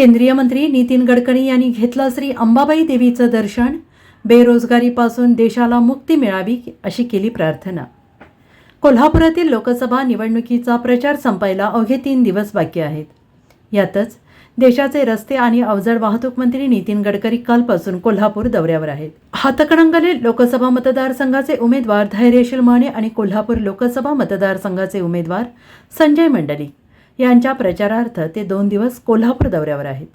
केंद्रीय मंत्री नितीन गडकरी यांनी घेतलं श्री अंबाबाई देवीचं दर्शन बेरोजगारीपासून देशाला मुक्ती मिळावी अशी केली प्रार्थना. कोल्हापुरातील लोकसभा निवडणुकीचा प्रचार संपायला अवघे तीन दिवस बाकी आहेत. यातच देशाचे रस्ते आणि अवजड वाहतूक मंत्री नितीन गडकरी कालपासून कोल्हापूर दौऱ्यावर आहेत. हातकणंगले लोकसभा मतदारसंघाचे उमेदवार धैर्यशील माने आणि कोल्हापूर लोकसभा मतदारसंघाचे उमेदवार संजय मंडलिक. यांच्या प्रचारार्थ ते दोन दिवस कोल्हापूर दौऱ्यावर आहेत.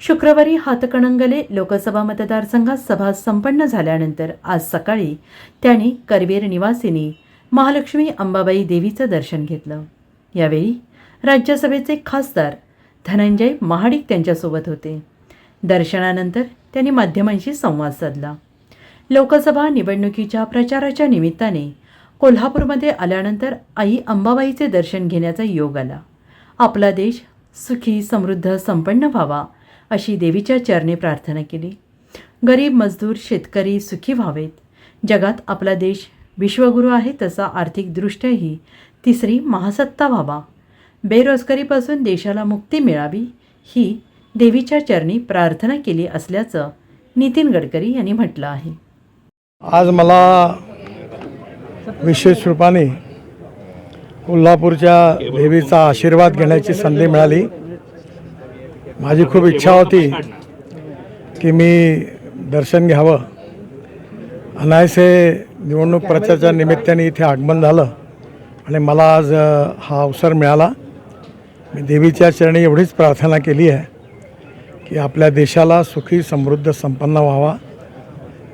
शुक्रवारी हातकणंगले लोकसभा मतदारसंघात सभा संपन्न झाल्यानंतर आज सकाळी त्यांनी करवीर निवासिनी महालक्ष्मी अंबाबाई देवीचं दर्शन घेतलं. यावेळी राज्यसभेचे खासदार धनंजय महाडिक त्यांच्यासोबत होते. दर्शनानंतर त्यांनी माध्यमांशी संवाद साधला. लोकसभा निवडणुकीच्या प्रचाराच्या निमित्ताने कोल्हापूरमध्ये आल्यानंतर आई अंबाबाईचे दर्शन घेण्याचा योग आला. आपला देश सुखी समृद्ध संपन्न व्हावा अशी देवीच्या चरणे प्रार्थना केली. गरीब मजदूर शेतकरी सुखी व्हावेत. जगात आपला देश विश्वगुरू आहे तसा आर्थिकदृष्ट्याही तिसरी महासत्ता व्हावा. बेरोजगारीपासून देशाला मुक्ती मिळावी ही देवीच्या चरणी प्रार्थना केली असल्याचं नितीन गडकरी यांनी म्हटलं आहे. आज मला विशेष रूपाने कोल्हापूरच्या देवीचा आशीर्वाद घेण्याची संधी मिळाली. माझी खूप इच्छा होती की मी दर्शन घ्यावं. अनायसे निवडणूक प्रचाराच्या निमित्ताने इथे आगमन झालं आणि मला आज हा अवसर मिळाला. मी देवीच्या चरणी एवढीच प्रार्थना केली आहे की आपल्या देशाला सुखी समृद्ध संपन्न व्हावा.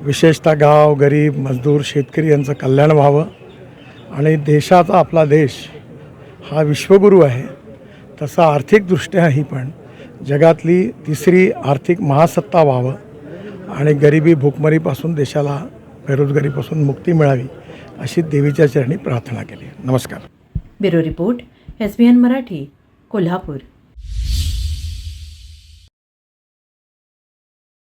विशेषतः गाव गरीब मजदूर शेतकरी यांचं कल्याण व्हावं. आणि देशाचा आपला देश हा विश्वगुरू आहे तसा आर्थिकदृष्ट्याही पण जगातली तिसरी आर्थिक महासत्ता व्हावं आणि गरिबी भूकमरीपासून देशाला बेरोजगारीपासून मुक्ती मिळावी अशी देवीच्या चरणी प्रार्थना केली. नमस्कार. Bureau report S B N Marathi Kolhapur.